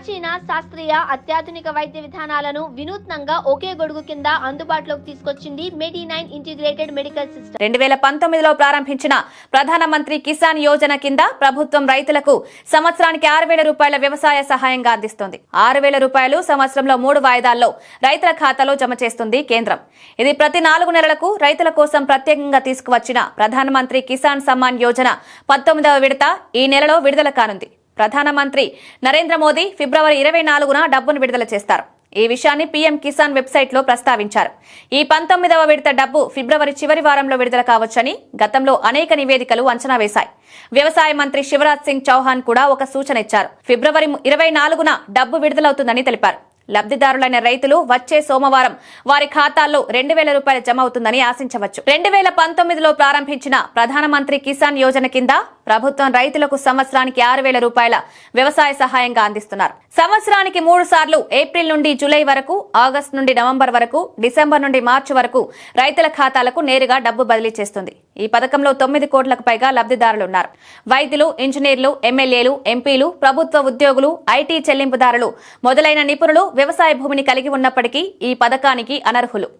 ప్రాచీన శాస్త్రీయ అత్యాధునిక వైద్య విధానాలను వినూత్నంగా ఒకే గొడుగు కింద అందుబాటులోకి తీసుకొచ్చింది Medi nine integrated medical system. రెండు వేల పంతొమ్మిదిలో ప్రారంభించిన ప్రధానమంత్రి కిసాన్ యోజన కింద ప్రభుత్వం రైతులకు సంవత్సరానికి ఆరు వేల రూపాయల వ్యవసాయ సహాయంగా అందిస్తోంది. ఆరు వేల రూపాయలు సంవత్సరంలో మూడు వాయిదాల్లో రైతుల ఖాతాలో జమ చేస్తుంది కేంద్రం. ఇది ప్రతి నాలుగు నెలలకు రైతుల కోసం ప్రత్యేకంగా తీసుకువచ్చిన ప్రధానమంత్రి కిసాన్ సమ్మాన్ యోజన పంతొమ్మిదవ విడత ఈ నెలలో విడుదల కానుంది. ప్రధానమంత్రి నరేంద్ర మోదీ ఫిబ్రవరి ఇరవై నాలుగున డబ్బును విడుదల చేస్తారు. ఈ విషయాన్ని పీఎం కిసాన్ వెబ్సైట్లో ప్రస్తావించారు. ఈ పంతొమ్మిదవ విడత డబ్బు ఫిబ్రవరి చివరి వారంలో విడుదల కావచ్చని గతంలో అనేక నివేదికలు అంచనా వేశాయి. వ్యవసాయ మంత్రి శివరాజ్ సింగ్ చౌహాన్ కూడా ఒక సూచన ఇచ్చారు. ఫిబ్రవరి ఇరవై నాలుగున డబ్బు విడుదలవుతుందని తెలిపారు. లబ్ధిదారులైన రైతులు వచ్చే సోమవారం వారి ఖాతాల్లో రెండు వేల రూపాయలు జమ అవుతుందని ఆశించవచ్చు. రెండు వేల పంతొమ్మిదిలో ప్రారంభించిన ప్రధానమంత్రి కిసాన్ యోజన కింద ప్రభుత్వం రైతులకు సంవత్సరానికి ఆరు వేల రూపాయల వ్యవసాయ సహాయంగా అందిస్తున్నారు. సంవత్సరానికి మూడు సార్లు ఏప్రిల్ నుండి జూలై వరకు ఆగస్టు నుండి నవంబర్ వరకు డిసెంబర్ నుండి మార్చి వరకు రైతుల ఖాతాలకు నేరుగా డబ్బు బదిలీ చేస్తుంది. ఈ పథకంలో తొమ్మిది కోట్లకు పైగా లబ్ధిదారులు ఉన్నారు. వైద్యులు ఇంజనీర్లు ఎమ్మెల్యేలు ఎంపీలు ప్రభుత్వ ఉద్యోగులు ఐటీ చెల్లింపుదారులు మొదలైన నిపుణులు వ్యవసాయ భూమిని కలిగి ఉన్నప్పటికీ ఈ పథకానికి అనర్హులు.